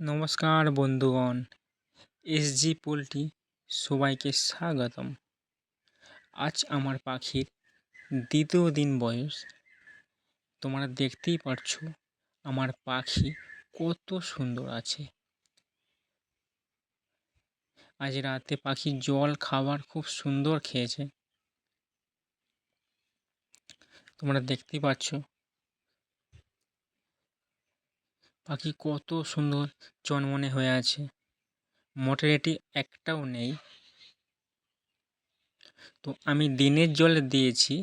নমস্কার বন্ধুগণ SG poultry সবাইকে স্বাগতম। আজ আমার পাখির দ্বিতীয় দিন বয়স। তোমরা দেখতেই পারছ আমার পাখি কত সুন্দর আছে। আজ রাতে পাখি জল খাবার খুব সুন্দর খেয়েছে। তোমরা দেখতেই পাচ্ছ পাখি কত সুন্দর চনমনে হয়ে আছে। মোটারেটি একটাও নেই। তো আমি দিনের জলে দিয়েছি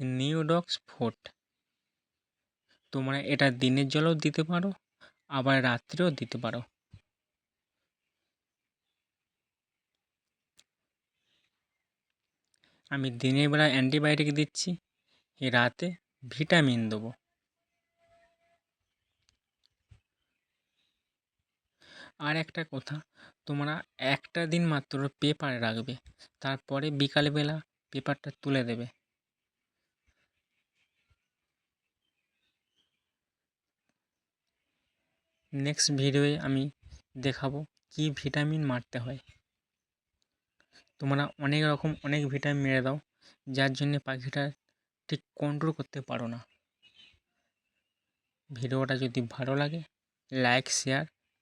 নিউডক্স ফোর্ট। তোমরা এটা দিনের জলেও দিতে পারো, আবার রাত্রেও দিতে পারো। আমি দিনের বেলা অ্যান্টিবায়োটিক দিচ্ছি রাতে ভিটামিন দেবো। আর একটা কথা, তোমরা একটা দিন মাত্র পেপার রাখবে, তারপরে বিকালবেলা পেপারটা তুলে দেবে। নেক্সট ভিডিওয়ে আমি দেখাবো কি ভিটামিন মারতে হয়। তোমরা অনেক রকম, অনেক ভিটামিন মেরে দাও, যার জন্যে পাখিটা ঠিক কন্ট্রোল করতে পারো না। ভিডিওটা যদি ভালো লাগে লাইক শেয়ার